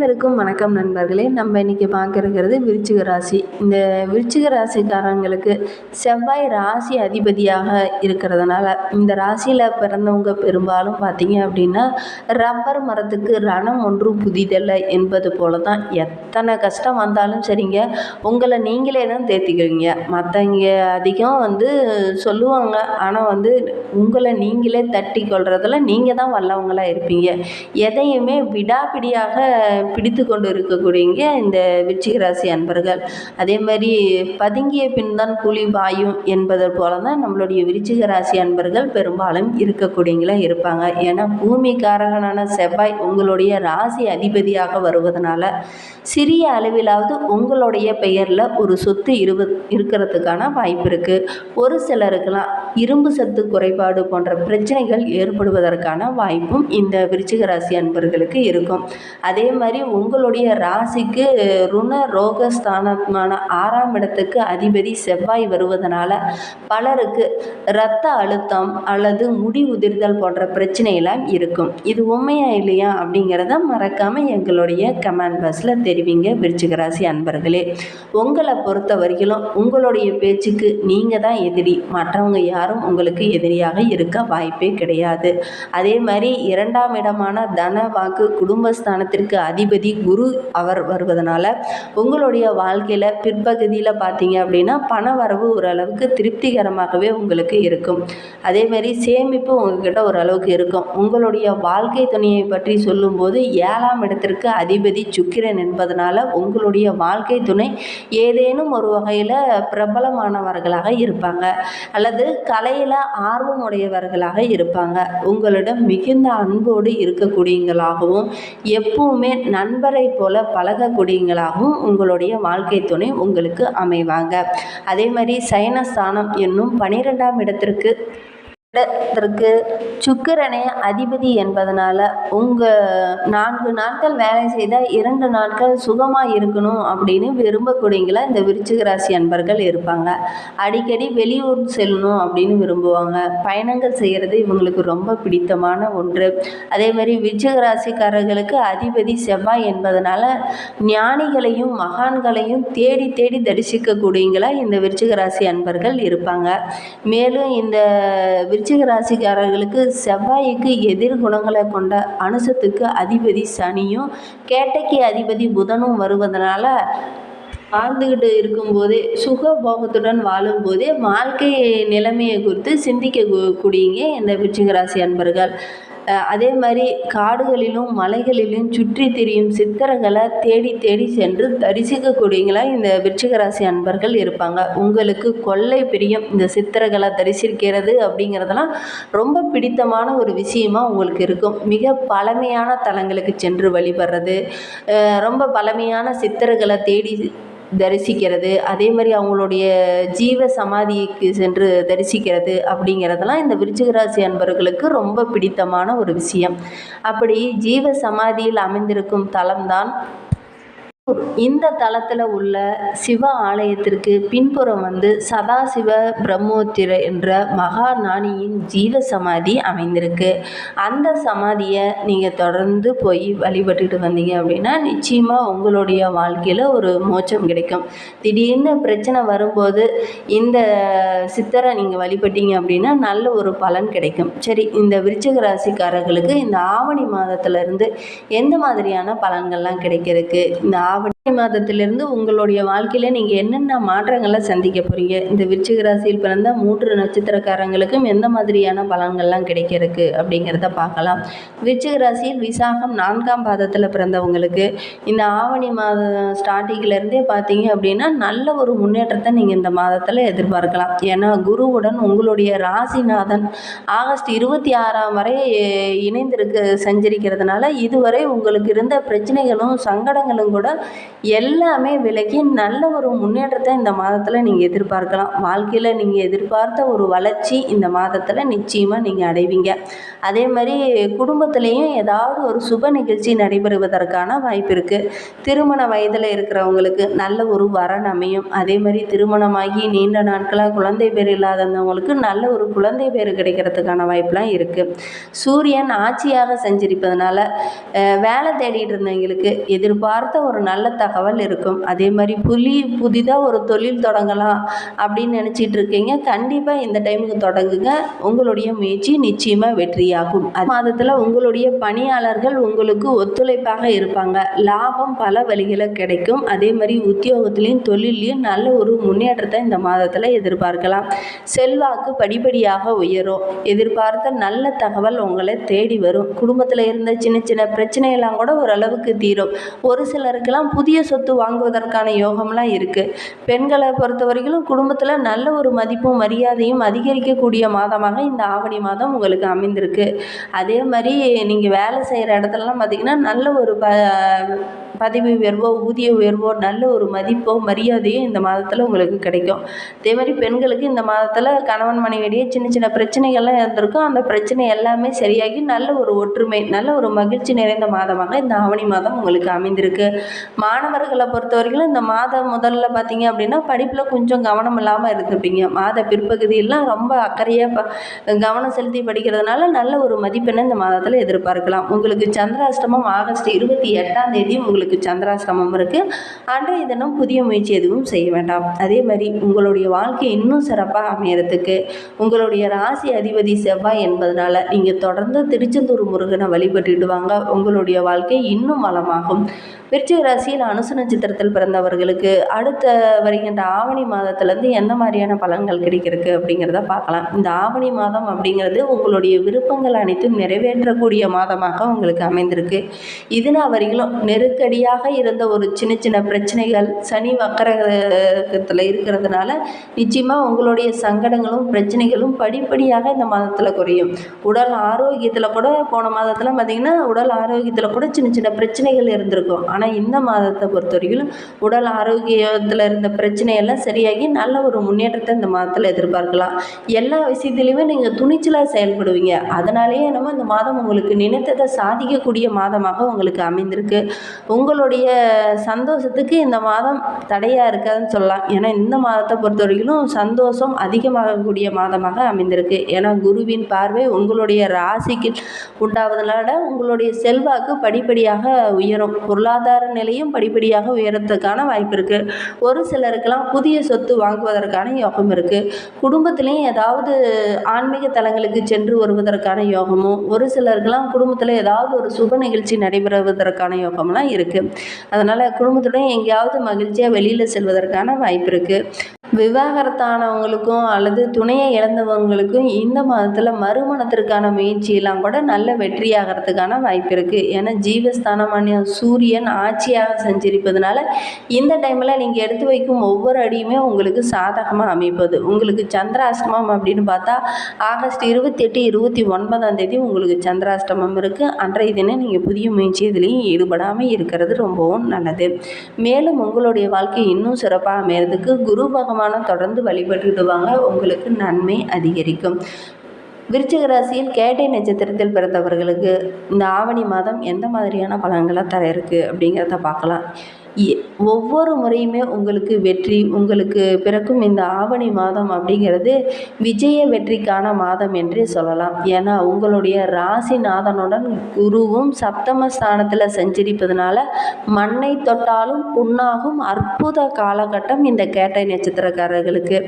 அனைவருக்கும் வணக்கம் நண்பர்களே. நம்ம இன்றைக்கி பார்க்கறது விருச்சிக ராசி. இந்த விருச்சிக ராசிக்காரங்களுக்கு செவ்வாய் ராசி அதிபதியாக இருக்கிறதுனால இந்த ராசியில் பிறந்தவங்க பெரும்பாலும் பார்த்தீங்க அப்படின்னா ரப்பர் மரத்துக்கு ரணம் ஒன்றும் புதிதல்ல என்பது போல தான் எத்தனை கஷ்டம் வந்தாலும் சரிங்க உங்களை நீங்களே தான் தேர்த்திக்கிறீங்க மற்றவங்க அதிகம் வந்து சொல்லுவாங்க ஆனால் வந்து உங்களை நீங்களே தட்டி கொள்றதில் நீங்கள் தான் வல்லவங்களாக இருப்பீங்க. எதையுமே விடாபிடியாக பிடித்து கொண்டு இருக்கக்கூடியங்க இந்த விருச்சிக ராசி அன்பர்கள். அதே மாதிரி பதுங்கிய பின் தான் புலி பாயும் என்பது போல தான் நம்மளுடைய விருச்சிக ராசி அன்பர்கள் பெரும்பாலும் இருக்கக்கூடியங்களா இருப்பாங்க. ஏன்னா பூமி காரகனான செவ்வாய் உங்களுடைய ராசி அதிபதியாக வருவதனால சிறிய அளவிலாவது உங்களுடைய பெயரில் ஒரு சொத்து இருவ இருக்கிறதுக்கான வாய்ப்பு இருக்குது ஒரு சிலருக்கெல்லாம் இரும்பு சத்து குறைபாடு போன்ற பிரச்சனைகள் ஏற்படுவதற்கான வாய்ப்பும் இந்த விருச்சிக ராசி அன்பர்களுக்கு இருக்கும். அதே மாதிரி உங்களுடைய ராசிக்கு ருண ரோகஸ்தானமான ஆறாம் இடத்துக்கு அதிபதி செவ்வாய் வருவதனால பலருக்கு இரத்த அழுத்தம் அல்லது முடி உதிர்தல் போன்ற பிரச்சனையெல்லாம் இருக்கும். இது உண்மையா இல்லையா அப்படிங்கிறத மறக்காமல் எங்களுடைய கமெண்ட் பாக்ஸில் தெரிவிங்க விருச்சிகராசி அன்பர்களே. உங்களை பொறுத்த வரையிலும் உங்களுடைய பேச்சுக்கு நீங்கள் தான் எதிரி. மற்றவங்க யாரும் உங்களுக்கு எதிரியாக இருக்க வாய்ப்பே கிடையாது. அதே மாதிரி இரண்டாம் இடமான தன வாக்கு குடும்பஸ்தானத்திற்கு அதிபதி குரு அவர் வருவதனால உங்களுடைய வாழ்க்கையில் பிற்பகுதியில் பார்த்தீங்க அப்படின்னா பண வரவு ஓரளவுக்கு திருப்திகரமாகவே உங்களுக்கு இருக்கும். அதே மாதிரி சேமிப்பு உங்ககிட்ட ஓரளவுக்கு இருக்கும். உங்களுடைய வாழ்க்கை துணையை பற்றி சொல்லும்போது ஏழாம் இடத்திற்கு அதிபதி சுக்கிரன் என்பதனால உங்களுடைய வாழ்க்கை துணை ஏதேனும் ஒரு வகையில் பிரபலமானவர்களாக இருப்பாங்க. அல்லது கலையில் ஆர்வம் உடையவர்களாக இருப்பாங்க. உங்களிடம் மிகுந்த அன்போடு இருக்கக்கூடியவங்களாகவும் எப்பவுமே நண்பரை போல பழகக்கூடியங்களாகவும் உங்களுடைய வாழ்க்கை துணை உங்களுக்கு அமைவாங்க. அதே மாதிரி சயனஸ்தானம் என்னும் பனிரெண்டாம் இடத்திற்கு இடத்திற்கு சுக்கிரனே அதிபதி என்பதனால உங்கள் நான்கு நாட்கள் வேலை செய்தால் இரண்டு நாட்கள் சுகமாக இருக்கணும் அப்படின்னு விரும்பக்கூடியங்களா இந்த விருச்சிக ராசி அன்பர்கள் இருப்பாங்க. அடிக்கடி வெளியூர் செல்லணும் அப்படின்னு விரும்புவாங்க. பயணங்கள் செய்கிறது இவங்களுக்கு ரொம்ப பிடித்தமான ஒன்று. அதே மாதிரி விருச்சிக ராசிக்காரர்களுக்கு அதிபதி செவ்வாய் என்பதனால ஞானிகளையும் மகான்களையும் தேடி தேடி தரிசிக்கக்கூடியங்களா இந்த விருச்சிக ராசி அன்பர்கள் இருப்பாங்க. மேலும் இந்த விருச்சிக ராசிக்காரர்களுக்கு செவ்வாய்க்கு எதிர் குணங்களை கொண்ட அனுசத்துக்கு அதிபதி சனியும் கேட்டைக்கு அதிபதி புதனும் வருவதனால வாழ்ந்துக்கிட்டு இருக்கும்போதே சுக போகத்துடன் வாழும்போதே வாழ்க்கை நிலைமையை குறித்து சிந்திக்க கூடியங்க இந்த விருச்சிக ராசி அன்பர்கள். அதே மாதிரி காடுகளிலும் மலைகளிலும் சுற்றி திரியும் சித்தர்களை தேடி தேடி சென்று தரிசிக்கக்கூடியங்களா இந்த விருச்சிகராசி அன்பர்கள் இருப்பாங்க. உங்களுக்கு கொள்ளை பிரியம் இந்த சித்தர்களை தரிசிக்கிறது அப்படிங்கிறதெல்லாம் ரொம்ப பிடித்தமான ஒரு விஷயமா உங்களுக்கு இருக்கும். மிக பழமையான தலங்களுக்கு சென்று வழிபடுறது ரொம்ப பழமையான சித்தர்களை தேடி தரிசிக்கிறது அதே மாதிரி அவங்களுடைய ஜீவ சமாதிக்கு சென்று தரிசிக்கிறது அப்படிங்கிறதெல்லாம் இந்த விருச்சிகராசி அன்பர்களுக்கு ரொம்ப பிடித்தமான ஒரு விஷயம். அப்படி ஜீவ சமாதியில் அமைந்திருக்கும் தலம்தான் இந்த தளத்தில் உள்ள சிவ ஆலயத்திற்கு பின்புறம் வந்து சதாசிவ பிரம்மோத்திர என்ற மகா ஞானியின் ஜீவ சமாதி அமைந்திருக்கு. அந்த சமாதியை நீங்கள் தொடர்ந்து போய் வழிபட்டுட்டு வந்தீங்க அப்படின்னா நிச்சயமாக உங்களுடைய வாழ்க்கையில் ஒரு மோட்சம் கிடைக்கும். திடீர்னு பிரச்சனை வரும்போது இந்த சித்தரை நீங்கள் வழிபட்டீங்க அப்படின்னா நல்ல ஒரு பலன் கிடைக்கும். சரி இந்த விருச்சிக ராசிக்காரர்களுக்கு இந்த ஆவணி மாதத்துலேருந்து எந்த மாதிரியான பலன்கள்லாம் கிடைக்கிறதுக்கு? இந்த ஆவணி ஆவணி மாதத்திலிருந்து உங்களுடைய வாழ்க்கையில் நீங்கள் என்னென்ன மாற்றங்களை சந்திக்க போகிறீங்க இந்த விருச்சிக ராசியில் பிறந்த மூன்று நட்சத்திரக்காரங்களுக்கும் எந்த மாதிரியான பலன்கள்லாம் கிடைக்கிறதுக்கு அப்படிங்கிறத பார்க்கலாம். விருச்சிக ராசியில் விசாகம் நான்காம் பாதத்தில் பிறந்தவங்களுக்கு இந்த ஆவணி மாதம் ஸ்டார்டிங்லேருந்தே பார்த்தீங்க அப்படின்னா நல்ல ஒரு முன்னேற்றத்தை நீங்கள் இந்த மாதத்தில் எதிர்பார்க்கலாம். ஏன்னா குருவுடன் உங்களுடைய ராசிநாதன் ஆகஸ்ட் இருபத்தி ஆறாம் வரை இணைந்திருக்கு சஞ்சரிக்கிறதுனால இதுவரை உங்களுக்கு இருந்த பிரச்சனைகளும் சங்கடங்களும் கூட எல்லாமே விலகி நல்ல ஒரு முன்னேற்றத்தை இந்த மாதத்தில் நீங்கள் எதிர்பார்க்கலாம். வாழ்க்கையில் நீங்கள் எதிர்பார்த்த ஒரு வளர்ச்சி இந்த மாதத்தில் நிச்சயமாக நீங்கள் அடைவீங்க. அதே மாதிரி குடும்பத்துலேயும் ஏதாவது ஒரு சுப நிகழ்ச்சி நடைபெறுவதற்கான வாய்ப்பு இருக்குது திருமண வயதில் இருக்கிறவங்களுக்கு நல்ல ஒரு வரன் அமையும். அதே மாதிரி திருமணமாகி நீண்ட நாட்களாக குழந்தை பேர் இல்லாதவங்களுக்கு நல்ல ஒரு குழந்தை பேர் கிடைக்கிறதுக்கான வாய்ப்புலாம் இருக்குது சூரியன் ஆட்சியாக செஞ்சிருப்பதனால வேலை தேடிட்டு இருந்தவங்களுக்கு எதிர்பார்த்த ஒரு நல்ல தகவல் இருக்கும். அதே மாதிரி புலி புதிதாக ஒரு தொழில் தொடங்கலாம் அப்படின்னு நினச்சிட்டு இருக்கீங்க. கண்டிப்பாக இந்த டைமுக்கு தொடங்குங்க. உங்களுடைய முயற்சி நிச்சயமாக வெற்றியாகும். அது மாதத்தில் உங்களுடைய பணியாளர்கள் உங்களுக்கு ஒத்துழைப்பாக இருப்பாங்க. லாபம் பல வழிகளில் கிடைக்கும். அதே மாதிரி உத்தியோகத்திலையும் தொழிலையும் நல்ல ஒரு முன்னேற்றத்தை இந்த மாதத்தில் எதிர்பார்க்கலாம். செல்வாக்கு படிப்படியாக உயரும். எதிர்பார்த்த நல்ல தகவல் உங்களை தேடி வரும். குடும்பத்தில் இருந்த சின்ன சின்ன பிரச்சனையெல்லாம் கூட ஓரளவுக்கு தீரும். ஒரு சிலருக்கெல்லாம் புதிய சொத்து வாங்குவதற்கான யோகம்லாம் இருக்குது பெண்களை பொறுத்த வரைக்கும் குடும்பத்தில் நல்ல ஒரு மதிப்பும் மரியாதையும் அதிகரிக்கக்கூடிய மாதமாக இந்த ஆவணி மாதம் உங்களுக்கு அமைந்திருக்கு. அதே மாதிரி நீங்கள் வேலை செய்கிற இடத்துலலாம் பார்த்திங்கன்னா நல்ல ஒரு ப பதவி உயர்வோ ஊதிய உயர்வோ நல்ல ஒரு மதிப்போ மரியாதையோ இந்த மாதத்தில் உங்களுக்கு கிடைக்கும். அதே மாதிரி பெண்களுக்கு இந்த மாதத்தில் கணவன் மனைவியிடையே சின்ன சின்ன பிரச்சனைகள்லாம் இருந்திருக்கும். அந்த பிரச்சனை எல்லாமே சரியாகி நல்ல ஒரு ஒற்றுமை நல்ல ஒரு மகிழ்ச்சி நிறைந்த மாதமாக இந்த ஆவணி மாதம் உங்களுக்கு அமைந்திருக்கு. மாணவர்களை பொறுத்த வரைக்கும் இந்த மாதம் முதல்ல பார்த்தீங்க அப்படின்னா படிப்பில் கொஞ்சம் கவனம் இல்லாமல் இருந்துப்பீங்க. மாத பிற்பகுதியெல்லாம் ரொம்ப அக்கறையாக ப கவனம் செலுத்தி படிக்கிறதுனால நல்ல ஒரு மதிப்பெண்ணை இந்த மாதத்தில் எதிர்பார்க்கலாம். உங்களுக்கு சந்திராஷ்டமம் ஆகஸ்ட் இருபத்தி எட்டாம் தேதி உங்களுக்கு சந்திராஷ்டமம் இருக்குது அன்றைய தினம் புதிய முயற்சி எதுவும் செய்ய வேண்டாம். அதே மாதிரி உங்களுடைய வாழ்க்கை இன்னும் சிறப்பாக அமையறதுக்கு உங்களுடைய ராசி அதிபதி செவ்வாய் என்பதனால நீங்கள் தொடர்ந்து திருச்செந்தூர் முருகனை வழிபட்டுட்டு வாங்க உங்களுடைய வாழ்க்கை இன்னும் வளமாகும். விருச்சிக ராசியில் அனுசு நட்சத்திரத்தில் பிறந்தவர்களுக்கு அடுத்த வருகின்ற ஆவணி மாதத்துலேருந்து எந்த மாதிரியான பலன்கள் கிடைக்கிறதுக்கு அப்படிங்கிறத பார்க்கலாம். இந்த ஆவணி மாதம் அப்படிங்கிறது உங்களுடைய விருப்பங்கள் அனைத்தும் நிறைவேற்றக்கூடிய மாதமாக உங்களுக்கு அமைந்திருக்கு. இதுனா வரையிலும் அடிக்கடியாக இருந்த ஒரு சின்ன சின்ன பிரச்சனைகள் சனி வக்கரகத்தில் இருக்கிறதுனால நிச்சயமாக உங்களுடைய சங்கடங்களும் பிரச்சனைகளும் படிப்படியாக இந்த மாதத்தில் குறையும். உடல் ஆரோக்கியத்தில் கூட போன மாதத்தில் பார்த்திங்கன்னா உடல் ஆரோக்கியத்தில் கூட சின்ன சின்ன பிரச்சனைகள் இருந்திருக்கும். ஆனால் இந்த மாதத்தை பொறுத்த வரைக்கும் உடல் ஆரோக்கியத்தில் இருந்த பிரச்சனையெல்லாம் சரியாகி நல்ல ஒரு முன்னேற்றத்தை இந்த மாதத்தில் எதிர்பார்க்கலாம். எல்லா விஷயத்துலையுமே நீங்கள் துணிச்சலாக செயல்படுவீங்க. அதனாலேயே என்னமோ இந்த மாதம் உங்களுக்கு நினைத்ததை சாதிக்கக்கூடிய மாதமாக உங்களுக்கு அமைந்திருக்கு. உங்களுடைய சந்தோஷத்துக்கு இந்த மாதம் தடையாக இருக்காதுன்னு சொல்லலாம். ஏன்னா இந்த மாதத்தை பொறுத்த வரைக்கும் சந்தோஷம் அதிகமாகக்கூடிய மாதமாக அமைந்திருக்கு. ஏன்னா குருவின் பார்வை உங்களுடைய ராசிக்கு உண்டாவதனால உங்களுடைய செல்வாக்கு படிப்படியாக உயரும். பொருளாதார நிலையும் படிப்படியாக உயரத்துக்கான வாய்ப்பு இருக்குது ஒரு சிலருக்கெல்லாம் புதிய சொத்து வாங்குவதற்கான யோகம் இருக்குது குடும்பத்திலையும் ஏதாவது ஆன்மீக தலங்களுக்கு சென்று வருவதற்கான யோகமும் ஒரு சிலருக்கெல்லாம் குடும்பத்தில் ஏதாவது ஒரு சுப நிகழ்ச்சி நடைபெறுவதற்கான யோகம்லாம் இருக்குது அதனால் குடும்பத்துடன் எங்கேயாவது மகிழ்ச்சியாக வெளியில் செல்வதற்கான வாய்ப்பு இருக்குது விவாகரத்தானவங்களுக்கும் அல்லது துணையை இழந்தவங்களுக்கும் இந்த மாதத்தில் மறுமணத்திற்கான முயற்சியெல்லாம் கூட நல்ல வெற்றியாகிறதுக்கான வாய்ப்பு இருக்குது ஏன்னா ஜீவஸ்தானமான சூரியன் ஆட்சியாக சஞ்சரிப்பதனால இந்த டைமில் நீங்கள் எடுத்து வைக்கும் ஒவ்வொரு அடியுமே உங்களுக்கு சாதகமாக அமைப்பது. உங்களுக்கு சந்திராஷ்டமம் அப்படின்னு பார்த்தா ஆகஸ்ட் இருபத்தெட்டு இருபத்தி ஒன்பதாம் தேதி உங்களுக்கு சந்திராஷ்டமம் இருக்குது அன்றைய தினம் நீங்கள் புதிய முயற்சி இதுலேயும் ஈடுபடாமல் இருக்கிறது. ரொம்பவும் நல்லது. மேலும் உங்களுடைய வாழ்க்கை இன்னும் சிறப்பாக அமையிறதுக்கு குரு பகவானை தொடர்ந்து வழிபட்டுடுவாங்க உங்களுக்கு நன்மை அதிகரிக்கும். விருச்சிக ராசியில் கேட்டை நட்சத்திரத்தில் பிறந்தவர்களுக்கு இந்த ஆவணி மாதம் எந்த மாதிரியான பலன்களை தர இருக்குது அப்படிங்கிறத பார்க்கலாம். ஒவ்வொரு முறையுமே உங்களுக்கு வெற்றி உங்களுக்கு பிறக்கும் இந்த ஆவணி மாதம் அப்படிங்கிறது விஜய வெற்றிக்கான மாதம் என்றே சொல்லலாம். ஏன்னா உங்களுடைய ராசிநாதனுடன் குருவும் சப்தம ஸ்தானத்தில் சஞ்சரிப்பதனால மண்ணை தொட்டாலும் புண்ணாகும் அற்புத காலகட்டம் இந்த கேட்டை நட்சத்திரக்காரர்களுக்கு.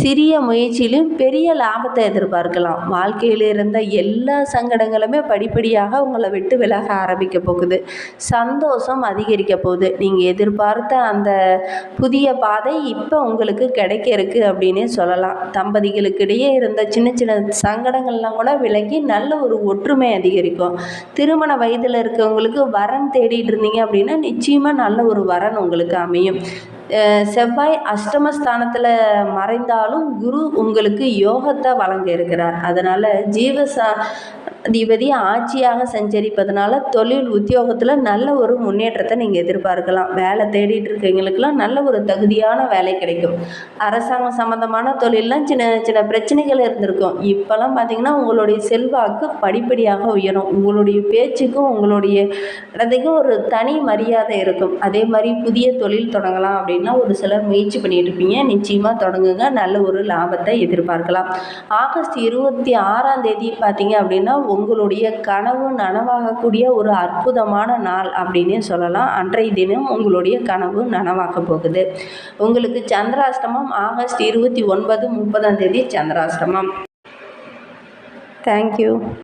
சிறிய முயற்சியிலும் பெரிய லாபத்தை எதிர்பார்க்கலாம். வாழ்க்கையில் இருந்த எல்லா சங்கடங்களுமே படிப்படியாக உங்களை விட்டு விலக ஆரம்பிக்க போகுது. சந்தோஷம் அதிகரிக்க போகுது. நீங்கள் எதிர்பார்த்து பார்த்த அந்த புதிய பாதை இப்போ உங்களுக்கு கிடைக்க இருக்கு அப்படின்னே சொல்லலாம். தம்பதிகளுக்கு இடையே இருந்த சின்ன சின்ன சங்கடங்கள்லாம் கூட விலகி நல்ல ஒரு ஒற்றுமை அதிகரிக்கும். திருமண வயதில் இருக்கவங்களுக்கு வரன் தேடிட்டு இருந்தீங்க அப்படின்னா நிச்சயமாக நல்ல ஒரு வரன் உங்களுக்கு அமையும். செவ்வாய் அஷ்டமஸ்தானத்தில் மறைந்தாலும் குரு உங்களுக்கு யோகத்தை வழங்க இருக்கிறார் அதனால் ஜீவசா அதிபதி ஆட்சியாக சஞ்சரிப்பதனால தொழில் உத்தியோகத்தில் நல்ல ஒரு முன்னேற்றத்தை நீங்கள் எதிர்பார்க்கலாம். வேலை தேடிட்டு இருக்கவங்களுக்கெல்லாம் நல்ல ஒரு தகுதியான வேலை கிடைக்கும். அரசாங்கம் சம்மந்தமான தொழிலெலாம் சின்ன சின்ன பிரச்சனைகள் இருந்திருக்கும். இப்போல்லாம் பார்த்தீங்கன்னா உங்களுடைய செல்வாக்கு படிப்படியாக உயரும். உங்களுடைய பேச்சுக்கும் உங்களுடைய இடத்துக்கும் ஒரு தனி மரியாதை இருக்கும். அதே மாதிரி புதிய தொழில் தொடங்கலாம் அப்படின்னு ஒரு சிலர் முயற்சி பண்ணிட்டு இருப்பீங்க நிச்சயமாக தொடங்குங்க. நல்ல ஒரு லாபத்தை எதிர்பார்க்கலாம். ஆகஸ்ட் இருபத்தி ஆறாம் தேதி பார்த்தீங்க அப்படின்னா உங்களுடைய கனவு நனவாகக்கூடிய ஒரு அற்புதமான நாள் அப்படின்னே சொல்லலாம். அன்றைய தினம் உங்களுடைய கனவு நனவாக போகுது. உங்களுக்கு சந்திராஷ்டமம் ஆகஸ்ட் இருபத்தி ஒன்பது முப்பதாம் தேதி சந்திராஷ்டமம். தேங்க்யூ